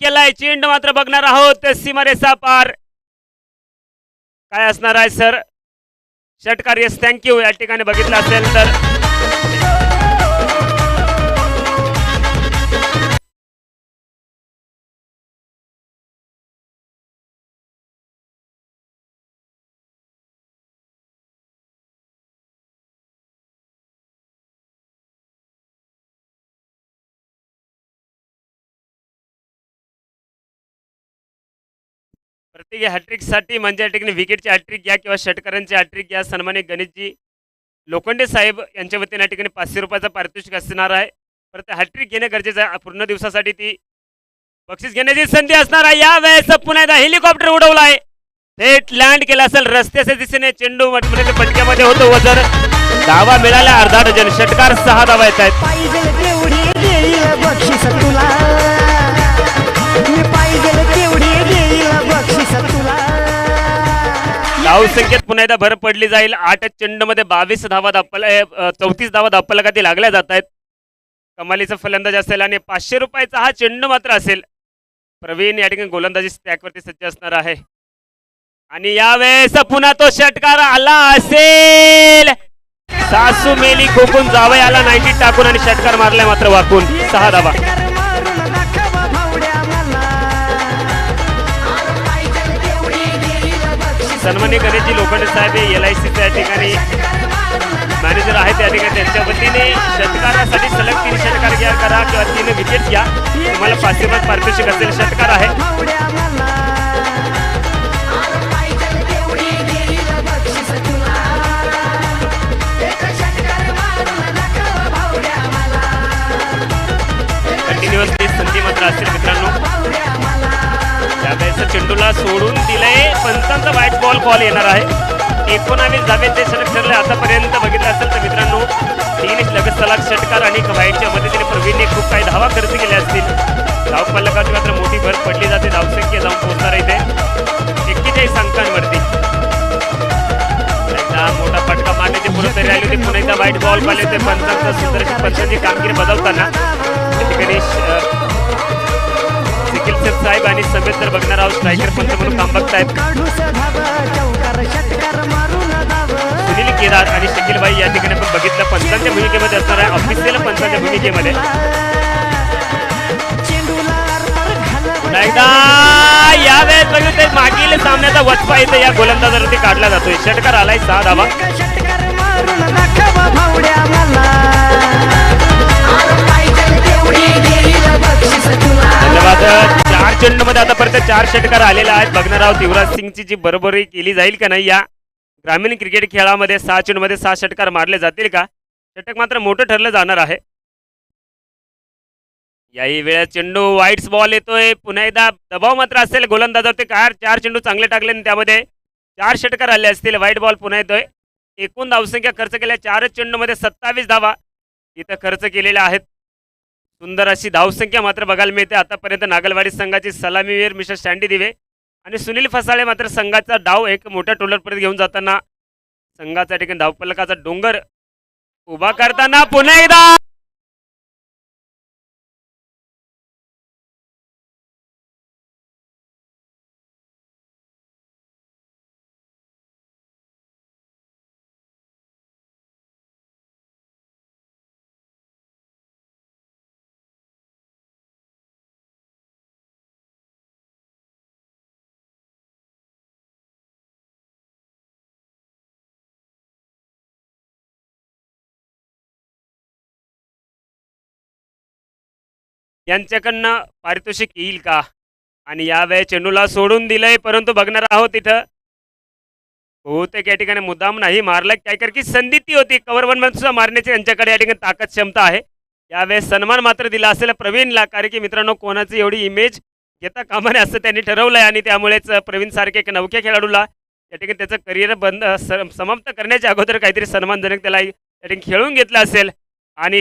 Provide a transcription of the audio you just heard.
केलाय. चेंड मात्र बघणार आहोत. सीमारेचा पार. काय असणार आहे सर षटकार येस थँक्यू या ठिकाणी बघितलं असेल तर. प्रत्येकी हॅट्रिकसाठी म्हणजे या ठिकाणी विकेटची हॅट्रिक घ्या किंवा षटकारांची हॅट्रिक घ्या. सन्मानित गणेशजी लोखंडे साहेब यांच्या वतीने या ठिकाणी पाचशे रुपयाचा पारितोषिक असणार आहे. परत हॅट्रिक घेणे गरजेचं आहे. पूर्ण दिवसासाठी ती बक्षीस घेण्याची संधी असणार आहे. या वेळेस पुन्हा एकदा हेलिकॉप्टर उडवला आहे थेट लँड केला असेल. रस्त्याच्या दिशेने चेंडू म्हणजे पटक्यामध्ये होतो वजन. धावा मिळाल्या अर्धा डझन. षटकार सहा धावा येत आहेत. धावसंख्येत पुन्हा एकदा भर पडली जाईल. आठ चेंडूमध्ये बावीस धावा दापल चौतीस धावा दापलकाती लागल्या जात आहेत. कमालीचा फलंदाज असेल आणि पाचशे रुपयाचा हा चेंडू मात्र असेल. प्रवीण या ठिकाणी गोलंदाजी स्टॅकवरती सज्ज असणार आहे. आणि यावेळेस पुन्हा तो षटकार आला असेल. सासू मेली खोकून जावं आला नाईटी टाकून आणि षटकार मारलाय मात्र वाकून. सहा धावा. सन्मान्य गणेशजी लोखंडे साहेब हे एल आय सीच्या या ठिकाणी मॅनेजर आहे त्या ठिकाणी. त्यांच्या वतीने षटकारासाठी सलग तीन षटकार घ्या करा किंवा तीन विकेट घ्या. तुम्हाला पाचशे पाच पारितोषिक असेल षटकार आहे. कंटिन्युअसली संधी मात्र असेल चेंडूला सोडून दिलंय. पंचांचा व्हाईट बॉल कॉल येणार आहे. एकोणावीस धावेचे षटक ठरले आतापर्यंत बघितलं असेल तर मित्रांनो तीन लगेच सलाग षटकार आणि व्हाईटच्या मदतीने प्रवीणने खूप काही धावा खर्च केल्या असतील. धाव पल्लकाची मात्र मोठी भर पडली जाते. धावसंख्या जाऊन पोहोचणार आहे इथे. एक्केचाळीस अंकांवरती. एकदा मोठा फटका मारण्याची पुढे तरी आली होती. पुन्हा एकदा व्हाईट बॉल पाहिले होते पंचांचा सुंदर पंचांची कामगिरी बदलताना त्या ठिकाणी समेत तर बघणार आहोत. स्ट्रायकर पंच म्हणून काम बघतायत. सुनील केदार आणि शकील भाई या ठिकाणी आपण बघितलं. पंचांच्या भूमिकेमध्ये असणार आहे ऑफिशियल पंचांच्या भूमिकेमध्ये. पुन्हा एकदा यावेळेस बघितलं मागील सामन्याचा वचपा इथे या गोलंदाजावरती काढला जातोय. षटकार आलाय सहा धावा. आतापर्यंत चार षटकार आलेला आहेत बघणार आहोत युवराज सिंगची जी बरोबरी केली जाईल का नाही या ग्रामीण क्रिकेट खेळामध्ये सहा चेंडू मध्ये सहा षटकार मारले जातील का? षटक मात्र मोठं ठरलं जाणार आहे. याही वेळेस चेंडू वाईट्स बॉल येतोय. पुन्हा एकदा दबाव मात्र असेल गोलंदाजावरती कार चार चेंडू चांगले टाकले आणि त्यामध्ये चार षटकार आले असतील. वाईट बॉल पुन्हा येतोय. एकूण धावसंख्या खर्च केल्या चारच चेंडूमध्ये सत्तावीस धावा इथं खर्च केलेल्या आहेत. सुंदर अशी धावसंख्या मात्र बघायला मिळते. आतापर्यंत नागलवाडी संघाची सलामीवीर मिश्र स्टँडी दिवे आणि सुनील फसाळे मात्र संघाचा डाव एक मोठ्या टोलरपर्यंत घेऊन जाताना संघाचा ठिकाणी धावपलकाचा डोंगर उभा करताना पुन्हा एकदा यांच्याकडनं पारितोषिक येईल का? आणि यावेळी चेंडूला सोडून दिलंय परंतु बघणार आहोत तिथं बहुतेक या ठिकाणी मुद्दाम नाही मारलाय. काय कर की संधी ती होती. कवर वन सुद्धा मारण्याची यांच्याकडे या ठिकाणी ताकद क्षमता आहे. यावेळेस सन्मान मात्र दिला असेल प्रवीणला कारण की मित्रांनो कोणाची एवढी इमेज घेता कामा नये असं त्यांनी ठरवलंय. आणि त्यामुळेच प्रवीणसारखे एक नवख्या खेळाडूला या ठिकाणी त्याचं करिअर बंद समाप्त करण्याच्या अगोदर काहीतरी सन्मानजनक त्याला या ठिकाणी खेळून घेतलं असेल. आणि